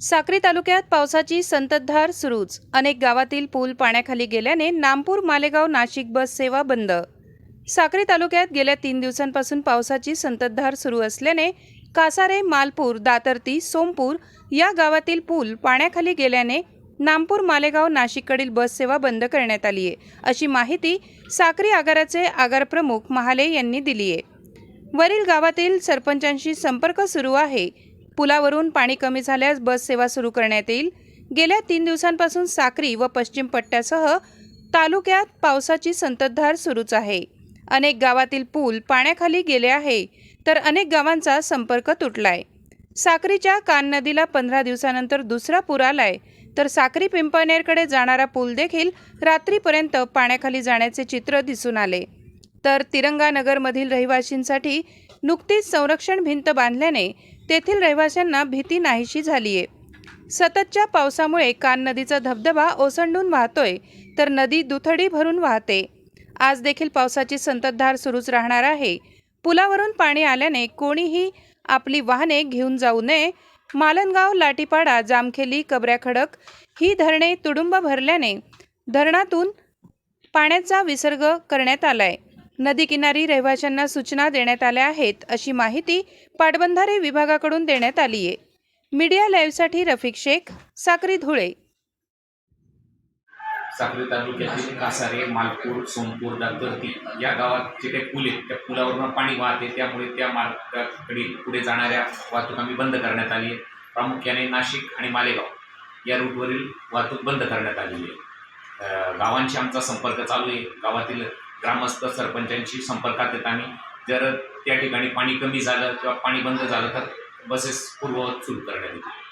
साक्री तालुक्यात पावसाची संततधार सुरूच. अनेक गावातील पूल पाण्याखाली गेल्याने नामपूर मालेगाव नाशिक बस सेवा बंद. साक्री तालुक्यात गेल्या तीन दिवसांपासून पावसाची संततधार सुरू असल्याने कासारे मालपूर दातर्ती सोमपूर या गावातील पूल पाण्याखाली गेल्याने नामपूर मालेगाव नाशिककडील बस सेवा बंद करण्यात आली आहे. अशी माहिती साक्री आगाराचे आगार प्रमुख महाले यांनी दिली आहे. वरील गावातील सरपंचांशी संपर्क सुरू आहे. पुलावरून पाणी कमी झाल्यास बस सेवा सुरू करण्यात येईल. गेल्या तीन दिवसांपासून साक्री व पश्चिम पट्ट्यासह तालुक्यात पावसाची संततधार सुरूच आहे. अनेक गावातील पूल पाण्याखाली गेले आहे तर अनेक गावांचा संपर्क तुटलाय. साक्रीच्या कान नदीला पंधरा दिवसानंतर दुसरा पूर आलाय तर साक्री पिंपळनेरकडे जाणारा पूल देखील रात्रीपर्यंत पाण्याखाली जाण्याचे चित्र दिसून आले. तर तिरंगानगरमधील रहिवाशींसाठी रहिवासींसाठी नुकतीच संरक्षण भिंत बांधल्याने तेथील रहिवाशांना भीती नाहीशी झाली आहे सततच्या पावसामुळे कान नदीचा धबधबा ओसंडून वाहतोय तर नदी दुथडी भरून वाहते. आज देखील पावसाची संततधार सुरूच राहणार आहे. पुलावरून पाणी आल्याने कोणीही आपली वाहने घेऊन जाऊ नये. मालनगाव लाटीपाडा जामखेली कबऱ्याखडक ही धरणे तुडुंब भरल्याने धरणातून पाण्याचा विसर्ग करण्यात आलाय. नदीकिनारी रहिवाशांना सूचना देण्यात आल्या आहेत अशी माहिती पाटबंधारे विभागाकडून देण्यात आली आहे मीडिया लाईव्हसाठी रफिक शेख साक्री धुळे. साक्री तालुक्यातील कासारे मालपूर सोमपूर दातर्ती या गावात जे काही पूल आहेत त्या पुलावरून पाणी वाहते त्यामुळे त्या मार्गाकडे पुढे जाणाऱ्या वाहतूक आम्ही बंद करण्यात आली आहे. प्रामुख्याने नाशिक आणि मालेगाव या रूटवरील वाहतूक बंद करण्यात आलेली आहे. गावांशी आमचा संपर्क चालू आहे. गावातील ग्रामस्थ सरपंचांशी संपर्कात येत आम्ही जर त्या ठिकाणी पाणी कमी झालं किंवा पाणी बंद झालं तर बसेस पूर्ववत सुरू करण्यात येतील.